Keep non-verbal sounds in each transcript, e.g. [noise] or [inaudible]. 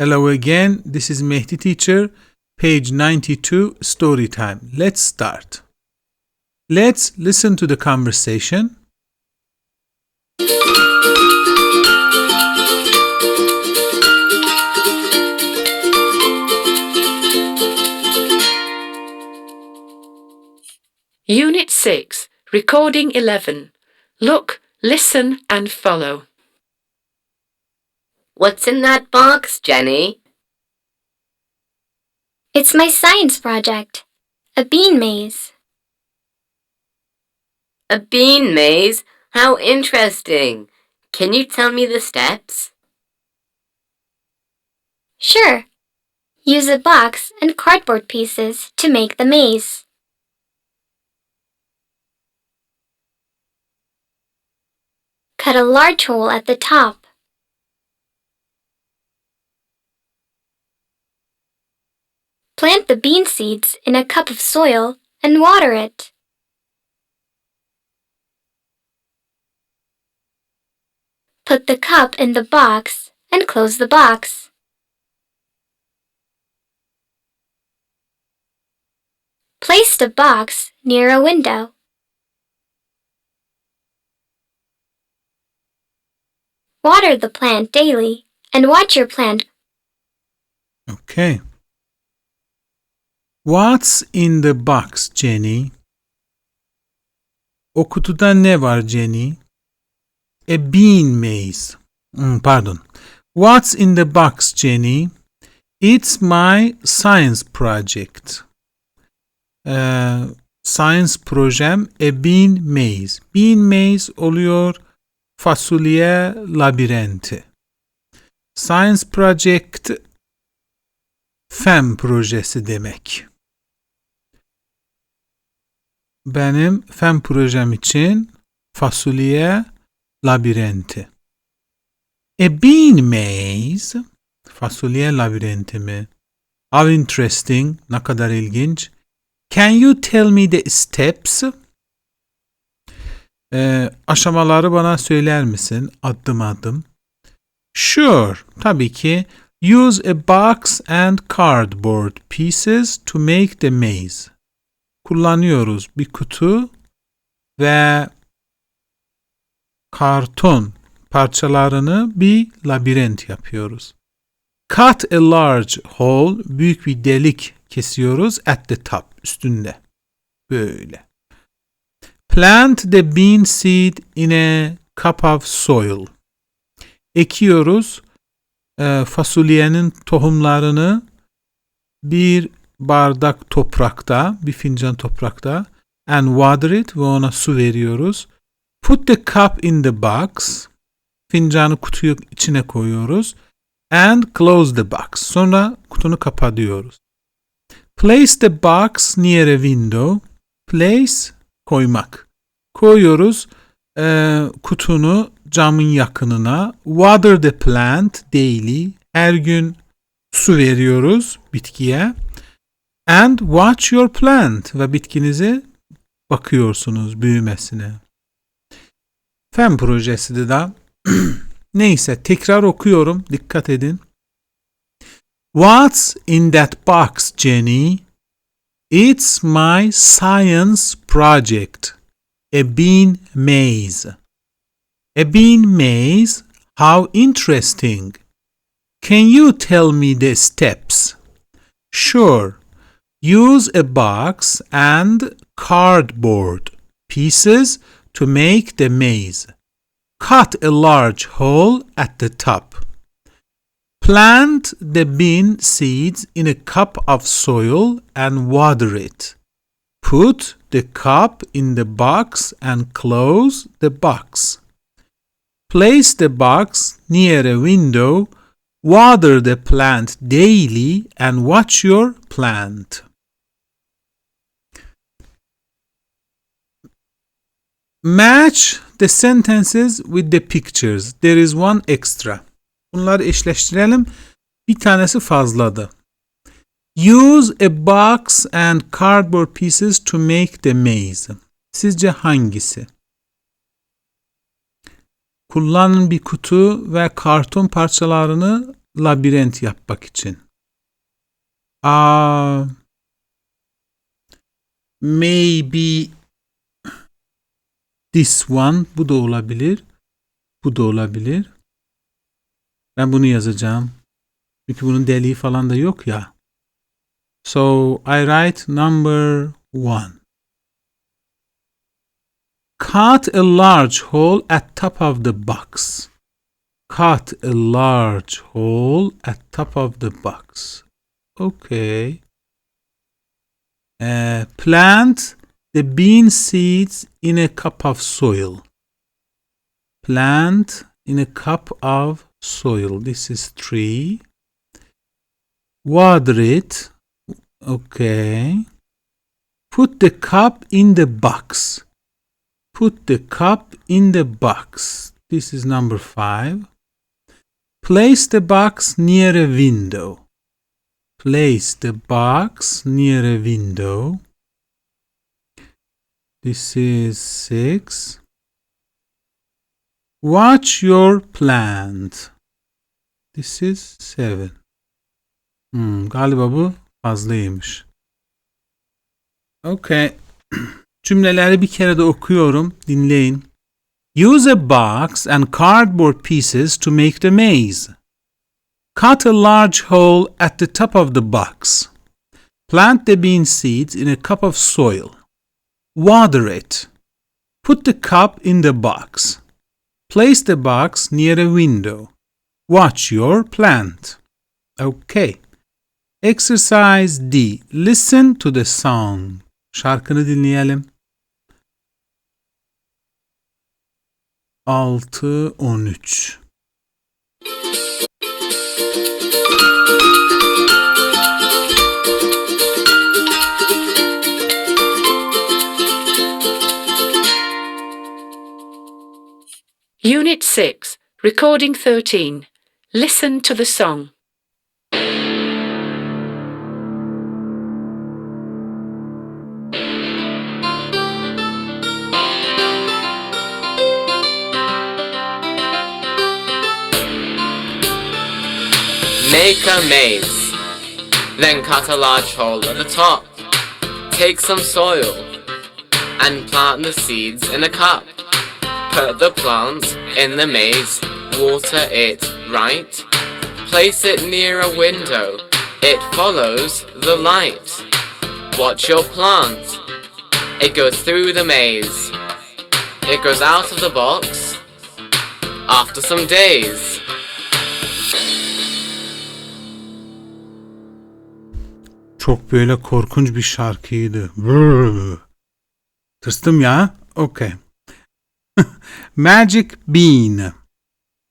Hello again. This is Mehdi Teacher, page 92, story time. Let's start. Let's listen to the conversation. Unit 6, Recording 11. Look, listen and follow. What's in that box, Jenny? It's my science project. A bean maze. A bean maze? How interesting. Can you tell me the steps? Sure. Use a box and cardboard pieces to make the maze. Cut a large hole at the top. Plant the bean seeds in a cup of soil and water it. Put the cup in the box and close the box. Place the box near a window. Water the plant daily and watch your plant Okay. What's in the box, Jenny? O kutuda ne var Jenny? A bean maze. Hmm, pardon. What's in the box, Jenny? It's my science project. Ee, science projem a bean maze. Bean maze oluyor fasulye labirenti. Science project fen projesi demek. Benim fen projem için fasulye labirenti. A bean maze, fasulye labirenti mi? How interesting, ne kadar ilginç. Can you tell me the steps? Ee, aşamaları bana söyler misin adım adım? Sure, tabii ki. Use a box and cardboard pieces to make the maze. Kullanıyoruz bir kutu ve karton parçalarını bir labirent yapıyoruz. Cut a large hole, büyük bir delik kesiyoruz at the top, üstünde. Böyle. Plant the bean seed in a cup of soil. Ekiyoruz e, fasulyenin tohumlarını bir bardak toprakta, bir fincan toprakta and water it ve ona su veriyoruz. Put the cup in the box. Fincanı kutuyu içine koyuyoruz. And close the box. Sonra kutunu kapatıyoruz. Place the box near a window. Place koymak. Koyuyoruz e, kutunu camın yakınına. Water the plant daily. Her gün su veriyoruz bitkiye. And watch your plant ve bitkinize bakıyorsunuz büyümesine. Fen projesi de da [clears throat] neyse tekrar okuyorum dikkat edin. What's in that box Jenny? It's my science project. A bean maze. A bean maze? How interesting. Can you tell me the steps? Sure. Use a box and cardboard pieces to make the maze. Cut a large hole at the top. Plant the bean seeds in a cup of soil and water it. Put the cup in the box and close the box. Place the box near a window. Water the plant daily and watch your plant. Match the sentences with the pictures. There is one extra. Bunları eşleştirelim. Bir tanesi fazladı. Use a box and cardboard pieces to make the maze. Sizce hangisi? Kullanın bir kutu ve karton parçalarını labirent yapmak için. Aa, maybe this one bu da olabilir. Bu da olabilir. Ben bunu yazacağım. Çünkü bunun deliği falan da yok ya. So I write number one. Cut a large hole at top of the box. Cut a large hole at top of the box. Okay. Uh, plant the bean seeds in a cup of soil. Plant in a cup of soil. This is three. Water it. Okay. Put the cup in the box. Put the cup in the box. This is number five. Place the box near a window. Place the box near a window. This is six. Watch your plant. This is seven. Hmm, galiba bu fazlaymış. Okay. [clears throat] Cümleleri bir kere de okuyorum. Dinleyin. Use a box and cardboard pieces to make the maze. Cut a large hole at the top of the box. Plant the bean seeds in a cup of soil. Water it. Put the cup in the box. Place the box near a window. Watch your plant. Okay. Exercise D. Listen to the song. Şarkını dinleyelim. 6 13 Unit 6, Recording 13. Listen to the song. Make a maze. Then cut a large hole at the top. Take some soil and plant the seeds in a cup. Put the plants in the maze, water it right. Place it near a window. It follows the light. Watch your plant. It goes through the maze. It goes out of the box. After some days. Çok böyle korkunç bir şarkıydı. Tırstım ya. Okay. [laughs] Magic Bean.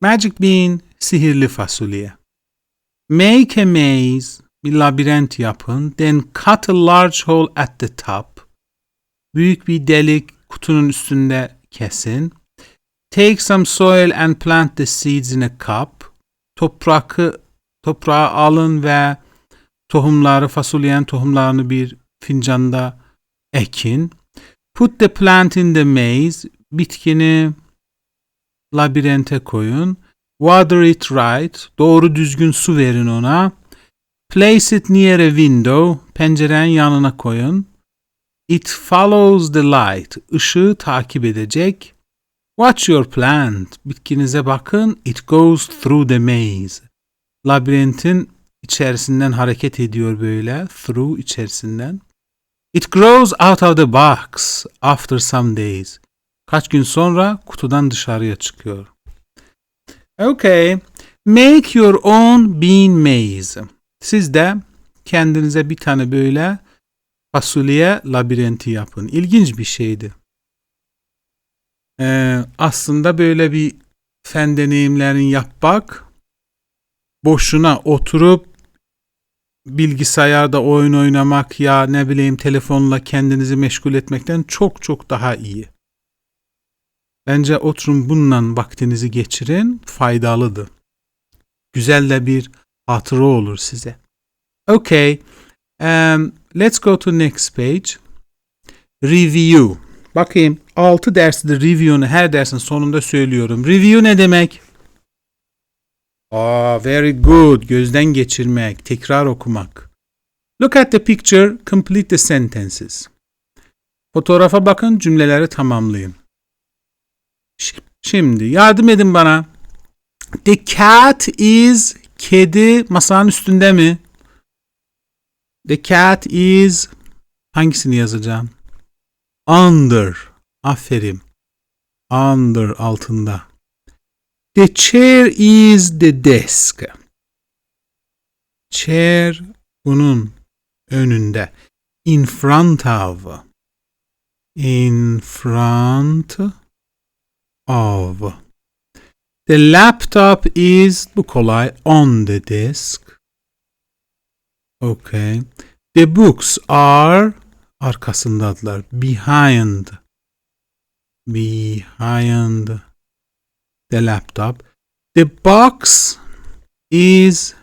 Magic Bean sihirli fasulye. Make a maze. Bir labirent yapın. Then cut a large hole at the top. Büyük bir delik kutunun üstünde kesin. Take some soil and plant the seeds in a cup. Toprağı, toprağı alın ve tohumları, fasulyenin tohumlarını bir fincanda ekin. Put the plant in the maze. Bitkini labirente koyun. Water it right. Doğru düzgün su verin ona. Place it near a window. Pencerenin yanına koyun. It follows the light. Işığı takip edecek. Watch your plant. Bitkinize bakın. It goes through the maze. Labirentin içerisinden hareket ediyor böyle. Through içerisinden. It grows out of the box after some days. Kaç gün sonra kutudan dışarıya çıkıyor. Okay. Make your own bean maze. Siz de kendinize bir tane böyle fasulye labirenti yapın. İlginç bir şeydi. Ee, aslında böyle bir fen deneyimlerini yapmak boşuna oturup bilgisayarda oyun oynamak ya ne bileyim telefonla kendinizi meşgul etmekten çok çok daha iyi. Bence oturun bununla vaktinizi geçirin faydalıdır. Güzel de bir hatıra olur size. Okay. Um, let's go to next page. Review. Bakayım 6 dersidir review'unu her dersin sonunda söylüyorum. Review ne demek? Aa, very good. Gözden geçirmek, tekrar okumak. Look at the picture, complete the sentences. Fotoğrafa bakın, cümleleri tamamlayın. Şimdi yardım edin bana. The cat is kedi masanın üstünde mi? The cat is hangisini yazacağım? Under. Aferin. Under altında. The chair is the desk. Chair bunun önünde. In front of. In front of. The laptop is bu kolay on the desk. Okay. The books are arkasındadılar. Behind. Behind the laptop. The box is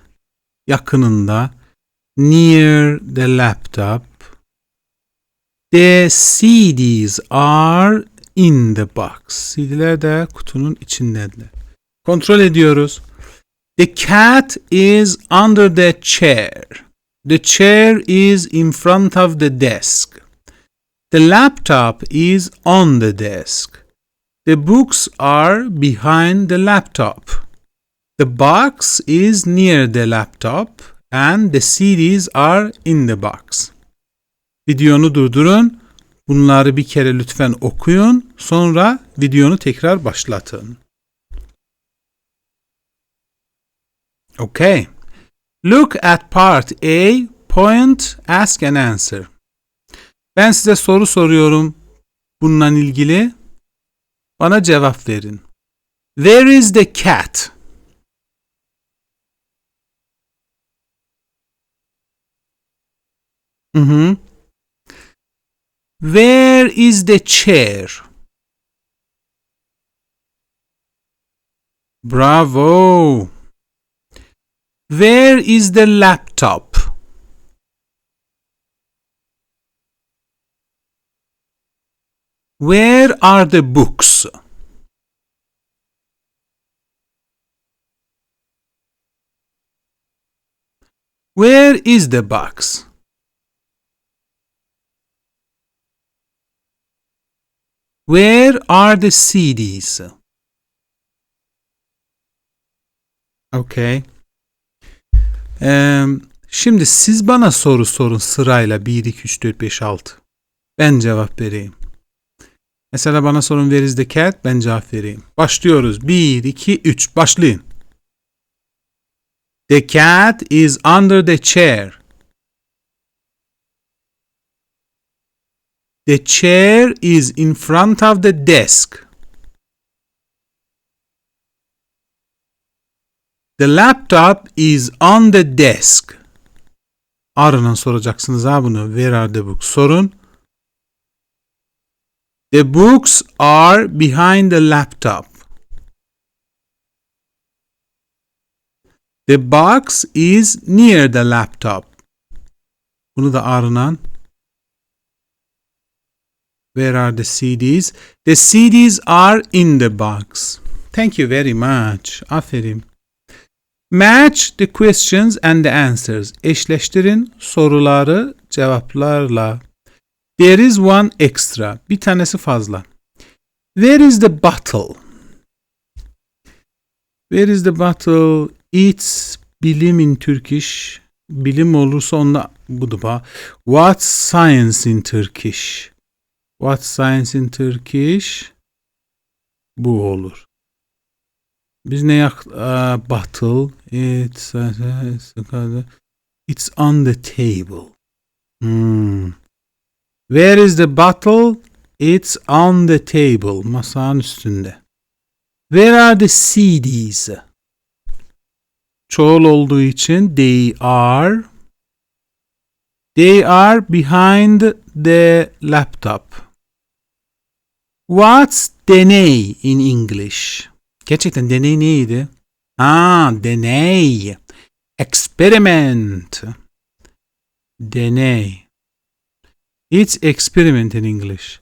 yakınında. Near the laptop. The CDs are in the box. CD'ler de kutunun içindedirler. Kontrol ediyoruz. The cat is under the chair. The chair is in front of the desk. The laptop is on the desk. The books are behind the laptop. The box is near the laptop and the CDs are in the box. Videonu durdurun. Bunları bir kere lütfen okuyun. Sonra videonu tekrar başlatın. Okay. Look at part A, point, ask and answer. Ben size soru soruyorum bununla ilgili. Bana cevap verin. Where is the cat? Hı hı. Where is the chair? Bravo. Where is the laptop? Where are the books? Where is the box? Where are the CDs? Okay. Eee, şimdi siz bana soru sorun sırayla 1, 2, 3, 4, 5, 6. Ben cevap vereyim. Mesela bana sorun is the cat? Ben cevap vereyim. Başlıyoruz. 1, 2, 3. Başlayın. The cat is under the chair. The chair is in front of the desk. The laptop is on the desk. Ardından soracaksınız ha bunu. Where are the books? Sorun. The books are behind the laptop. The box is near the laptop. Bunu da ardından Where are the CDs? The CDs are in the box. Thank you very much. Aferin. Match the questions and the answers. Eşleştirin soruları cevaplarla. There is one extra. Bir tanesi fazla. Where is the bottle? Where is the bottle? It's bilim in Turkish. Bilim olursa onda bu da. What's science in Turkish? What's science in Turkish? Bu olur. Biz ne yak uh, bottle it's it's, it's on the table. Hmm. Where is the bottle? It's on the table. Masanın üstünde. Where are the CDs? Çoğul olduğu için they are they are behind the laptop. What's deney in English? Gerçekten deney neydi? Ha, deney. Experiment. Deney. It's experiment in English.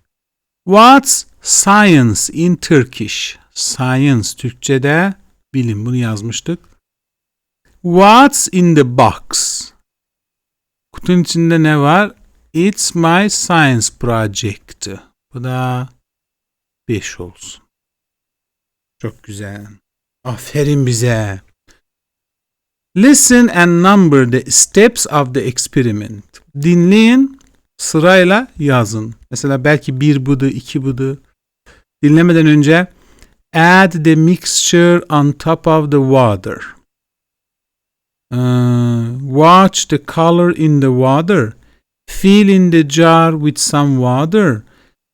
What's science in Turkish? Science Türkçe'de bilim bunu yazmıştık. What's in the box? Kutunun içinde ne var? It's my science project. Bu da 5 olsun. Çok güzel. Aferin bize. Listen and number the steps of the experiment. Dinleyin, sırayla yazın. Mesela belki bir budu, iki budu. Dinlemeden önce add the mixture on top of the water. Uh, watch the color in the water. Fill in the jar with some water.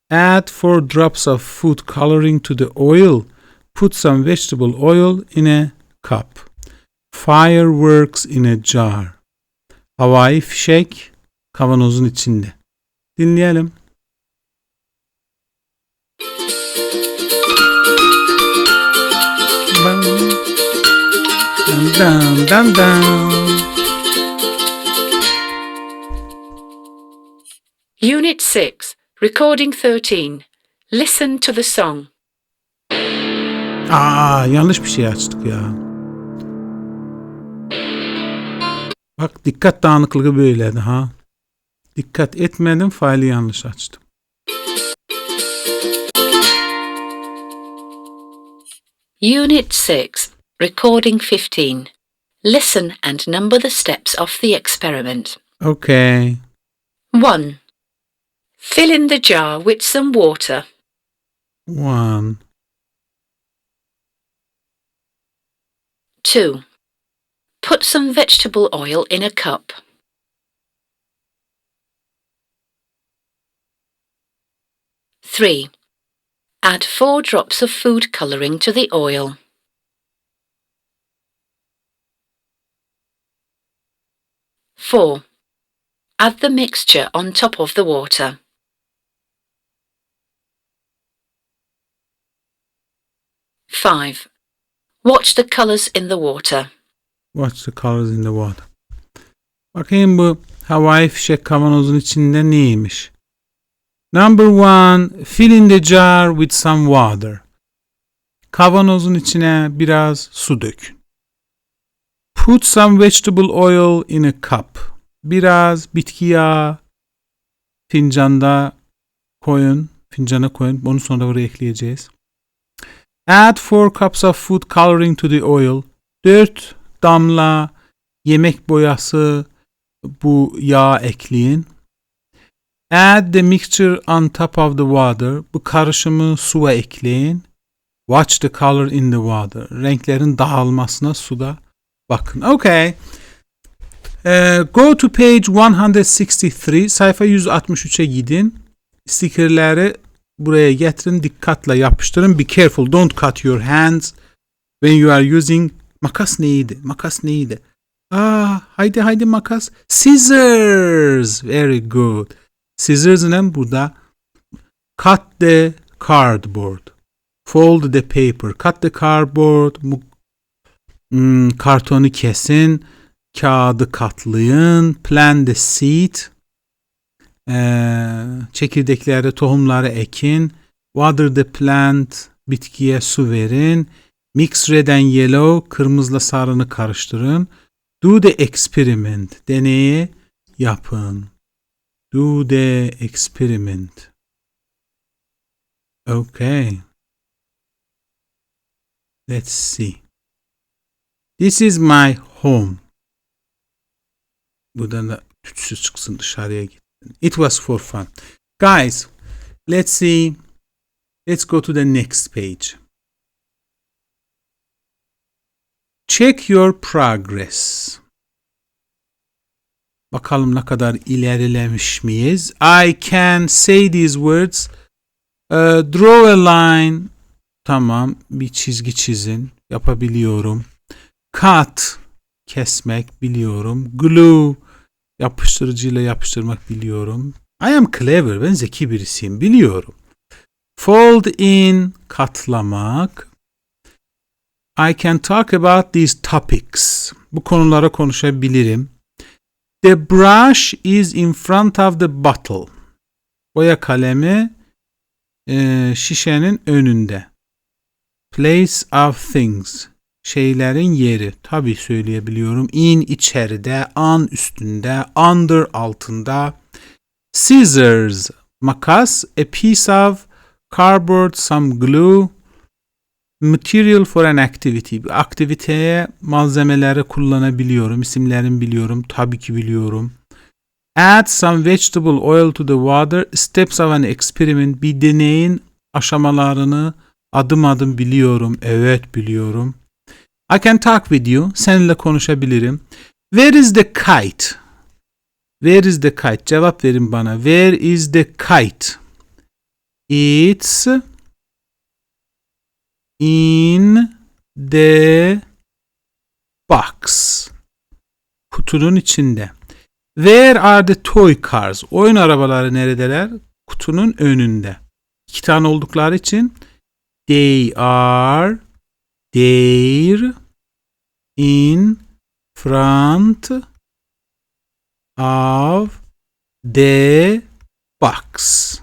Add four drops of food coloring to the oil. Put some vegetable oil in a cup. Fireworks in a jar. Havai fişek kavanozun içinde. Dinleyelim. Dam dam dam. Unit 6, Recording 13. Listen to the song. Aa yanlış bir şey açtık ya. Bak dikkat dağınıklığı böyleydi ha. Dikkat etmedim faili yanlış açtım. Unit 6, Recording 15. Listen and number the steps of the experiment. Okay. 1. Fill in the jar with some water. One. 2. Put some vegetable oil in a cup. 3. Add 4 drops of food colouring to the oil. 4. Add the mixture on top of the water. 5. Watch the colours in the water. Watch the colors in the water. Bakayım bu havai fişek kavanozun içinde neymiş? Number one, fill in the jar with some water. Kavanozun içine biraz su dökün. Put some vegetable oil in a cup. Biraz bitki yağı fincanda koyun. Fincana koyun. Onu sonra buraya ekleyeceğiz. Add 4 cups of food coloring to the oil. 4 damla yemek boyası bu yağa ekleyin. Add the mixture on top of the water. Bu karışımı suya ekleyin. Watch the color in the water. Renklerin dağılmasına suda bakın. Okay. Ee, go to page 163. Sayfa 163'e gidin. Stickerleri buraya getirin. Dikkatle yapıştırın. Be careful. Don't cut your hands when you are using Makas neydi? Makas neydi? Aa, haydi haydi makas. Scissors. Very good. Scissors ne burada? Cut the cardboard. Fold the paper. Cut the cardboard. Hmm, kartonu kesin. Kağıdı katlayın. Plant the seed. Ee, çekirdekleri, tohumları ekin. Water the plant. Bitkiye su verin. Mix red and yellow, kırmızıla sarını karıştırın. Do the experiment, deneyi yapın. Do the experiment. Okay. Let's see. This is my home. Buradan da tütsüz çıksın dışarıya gitsin. It was for fun. Guys, let's see. Let's go to the next page. Check your progress. Bakalım ne kadar ilerilemiş miyiz? I can say these words. Uh, draw a line. Tamam. Bir çizgi çizin. Yapabiliyorum. Cut. Kesmek biliyorum. Glue. Yapıştırıcıyla yapıştırmak biliyorum. I am clever. Ben zeki birisiyim. Biliyorum. Fold in. Katlamak. I can talk about these topics. Bu konulara konuşabilirim. The brush is in front of the bottle. Boya kalemi e, şişenin önünde. Place of things. Şeylerin yeri. Tabii söyleyebiliyorum. In içeride, on üstünde, under altında. Scissors makas, a piece of cardboard, some glue, material for an activity. Bir aktiviteye malzemeleri kullanabiliyorum. İsimlerini biliyorum. Tabii ki biliyorum. Add some vegetable oil to the water. Steps of an experiment. Bir deneyin aşamalarını adım adım biliyorum. Evet biliyorum. I can talk with you. Seninle konuşabilirim. Where is the kite? Where is the kite? Cevap verin bana. Where is the kite? It's in the box. Kutunun içinde. Where are the toy cars? Oyun arabaları neredeler? Kutunun önünde. İki tane oldukları için they are there in front of the box.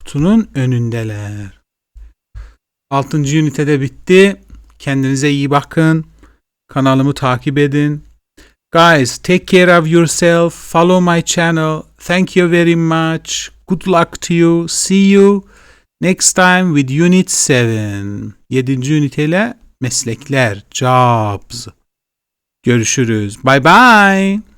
Kutunun önündeler. Altıncı ünitede bitti. Kendinize iyi bakın. Kanalımı takip edin. Guys, take care of yourself. Follow my channel. Thank you very much. Good luck to you. See you next time with Unit 7. 7. üniteyle meslekler, jobs. Görüşürüz. Bye bye.